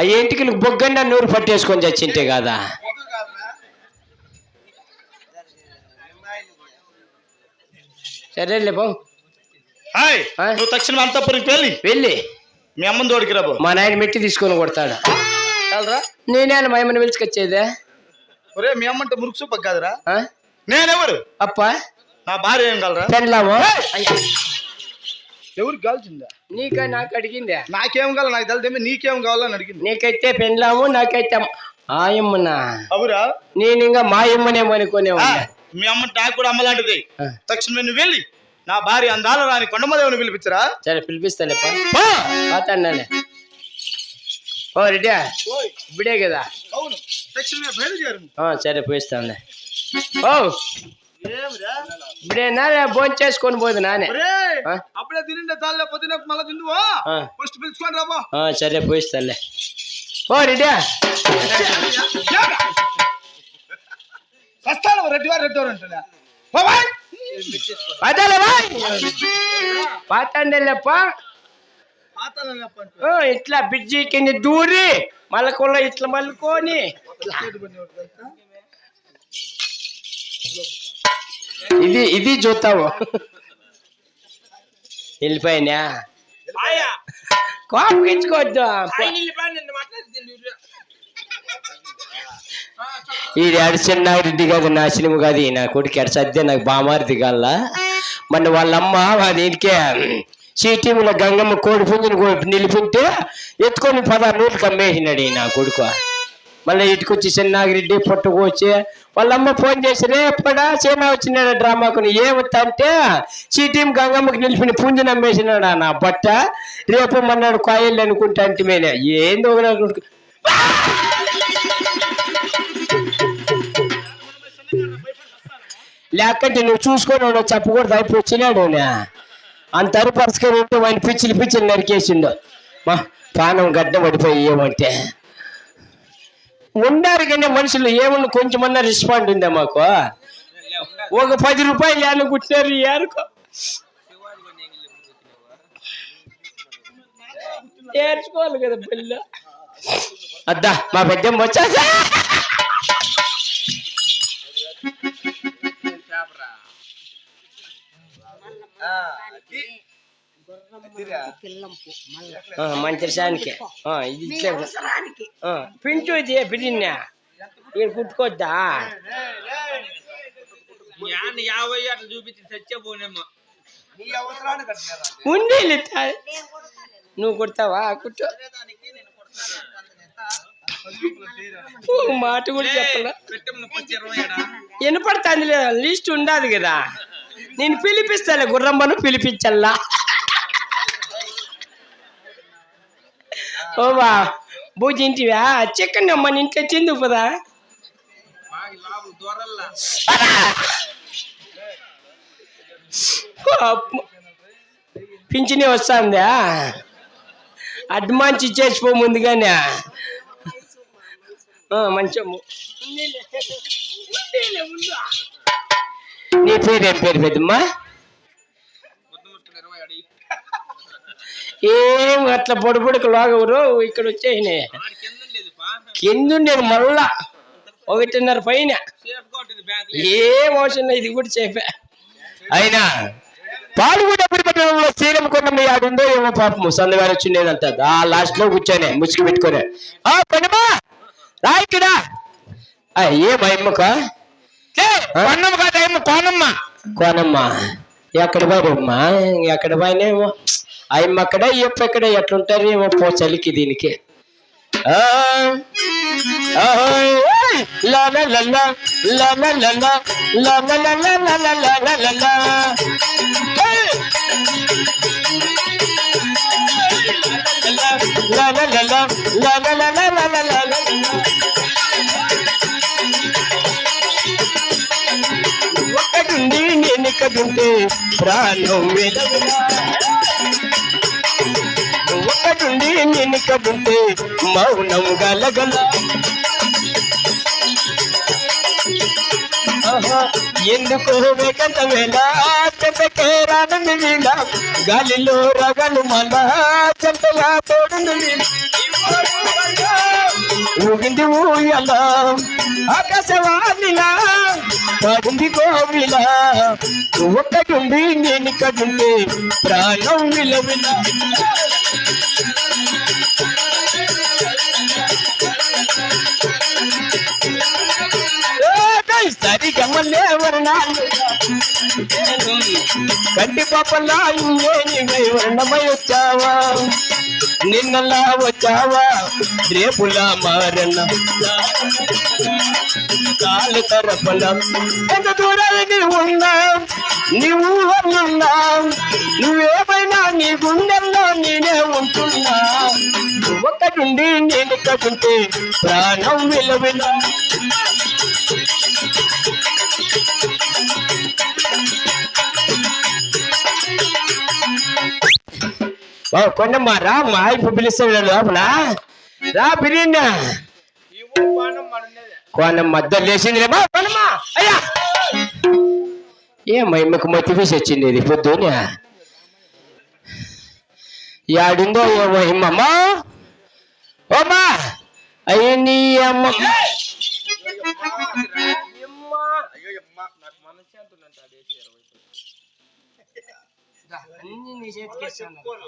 ఆ ఇంటికి బొగ్గండా నూరు పట్టేసుకొని చచ్చింటే కదా. సరేలే బా హాయ్? నువ్వు తక్షణం అంతపురికి వెళ్ళి. వెళ్ళి. మీ అమ్మని తోడికి రాబో మా నాయన మెట్టి తీసుకొని కొడతాడు. నేనే మా ఏమని పిలుచుకొచ్చేదే. ఒరే మీ అమ్మంటే మురుకు సూపక్ కాదురా? నేనెవరు? అప్ప? నా భార్య ఏం కలరా పెండ్లాము? ఎవరికి కాల్చిందా నీకా నాకు అడిగిందే? నాకేం కావాలి? నాకు తెలితే నీకేం కావాలని అడిగింది. నీకైతే పెండ్లాము నాకైతే ఆయమ్మనా అవురా? నేను ఇంకా మా అమ్మనేమో అనుకునే మీ అమ్మ నాకు కూడా అమ్మలాంటిది. తక్షణమే నువ్వు వెళ్ళి నా భార్య అందాల రాని కొండమదేవుని పిలిపించరా? సరే పిలిపిస్తాలే పాతాడే ఓ రెడ్డి ఇప్పుడే కదా. అవును. తక్షణమే బయలుదేరు. సరే పోయిస్తానులే. ఓ ఇప్పుడేనా భోజనం చేసుకొని పోదు నానే? అప్పుడే తినిండే తాళ్ళే పొద్దున మళ్ళా తిందువా. ఫస్ట్ పిలుచుకొని రాబో సరే పోయిస్తానులే ఓ రెడ్డి సస్తాను రెడ్డి వారు రెడ్డి వారు అంటున్నా. బాబాయ్ పాతాలే బాయ్. పాతాండేలేప్ప పాతాళం లేపంటు. ఓ, ఇట్లా బిడ్జి కింద దూరి మళ్ళకొల్ల ఇట్లా మళ్ళుకొని ఇది ఇది చూస్తావు వెళ్ళిపోయినా కోపం ఇచ్చుకోవద్దు ఈ అడిచిన్నారెడ్డి కాదు నా నాశనము కాదు నా కొడుకు ఎడసద్దే నాకు బామారిది కల్లా మన వాళ్ళమ్మ దీనికే సీటీముల గంగమ్మ కోడి పుంజుని నిలిపింటే ఎత్తుకొని పదహారు నూట్లు కమ్మేసినాడు నా కొడుకు. మళ్ళీ ఇటుకొచ్చి చిన్నాగిరెడ్డి పుట్టుకొచ్చి వాళ్ళమ్మ ఫోన్ చేసి రేపడా సేనా వచ్చినాడు డ్రామాకు ఏమంటే అంటే గంగమ్మకి నిలిపిన పుంజు అమ్మేసినాడు నా బట్ట? రేపు మన్నాడు కాయలు అనుకుంటా అంటే మేనే ఏందో లేకంటే నువ్వు చూసుకొని వాడు చెప్పకూడదు అయిపోయి వచ్చినాడు అంత అరుపరుచుకొని ఉంటే వాడిని పిచ్చిలు పిచ్చిలు నరికేసిండు. మా పానం గడ్డ పడిపోయి ఏమంటే. ఉండారు కానీ మనుషులు ఏమన్నా కొంచెమన్నా రెస్పాండ్ ఉందా మాకు? ఒక పది రూపాయలు అనుకుంటున్నారు యారుకో ఏర్చుకోవాలి కదా పిల్ల. అద్దా మా పెద్ద వచ్చా ఆ, మంత్రిశానికి ఇది పించు ఇది పిలిన్న ఈయన కుట్టుకోద్దా యాభై అట్లా నువ్వు కుడతావా? కుట్టు. మాట కూడా చెప్పలే. వినపడుతుంది లేదా? లిస్ట్ ఉండదు కదా. నేను పిలిపిస్తాలే గుర్రంబను పిలిపించల్లా. ఓవా భూజింటివా చికెన్ మన ఇంట్లో పదా? పింఛనే వస్తుందా? అడ్వాన్స్ ఇచ్చేసిపో ముందుగానే. మంచము నీ పేరు ఏం పేరు పెద్దమ్మా? ఏం అట్లా పొడిపొడికి లాగవరు ఇక్కడ వచ్చాయి కింద ఉండేది మళ్ళా ఒకటిన్నర పైన. ఏ మోషన్ ఇది కూడా చెప్పా అయినా పాల్గొని కూడా పట్టణంలో శ్రీరం కొండ మీ ఆడుందో ఏమో పాపము సందగారు వచ్చిండేదంత ఆ లాస్ట్లో కూర్చోనే ముసుగు పెట్టుకొని. ఆ పండుమా రా ఇక్కడ. ఏ మయమ్మక కోనమ్మ. కోనమ్మ. ఎక్కడ పోరమ్మా ఎక్కడ పోయినేమో ఆయమ్మ అక్కడ ఇప్ప ఎట్లుంటారు ఏమో పో చలికి దీనికి la la la la la la la ఒక్కడుంటే ప్రాణం వెలవునా ఒక్కడుండి నిన్నకడుంటే మౌనం గలగల. ఎందుకు వేగంత వేళ చెంతకే రానుంది వీళ్ళ గాలిలో రగలు మళ్ళా. చెంతగా తోడుంది వీళ్ళ ఊగింది ఊయల. ఆకాశవాణిలా. పడింది కోవిల ఒక్కడుండి నేను ఇక్కడుంటే ప్రాణం విలవిలా. సరిగా వర్ణాలు కంటి పాపల్లా ఇంజేని వర్ణమై వచ్చావా? నిన్నలా వచ్చావా? రేపులా మారణ కాలు తరపల ఎంత దూరానికి ఉన్నా? నీవు ఉన్నా? నువ్వేమైనా నీ గుండెల్లో నేనే ఉంటున్నా? ఒకటుండి నేను కటుంటే ప్రాణం విలువిల? కొండమ్మా రా మా ఇప్పుడు పిలుస్తాడు లోపల. రా బిర్యానీ ఈ కోనం మద్దలు లేచింది కొనమ్మా అయ్యా. ఏ మహిమకు మతివేసి వచ్చింది ఇది పొద్దున యాడుందో ఏమో మహిమమ్మా ఓమా అయ్యి నీ అమ్మ. 你那些别想过了，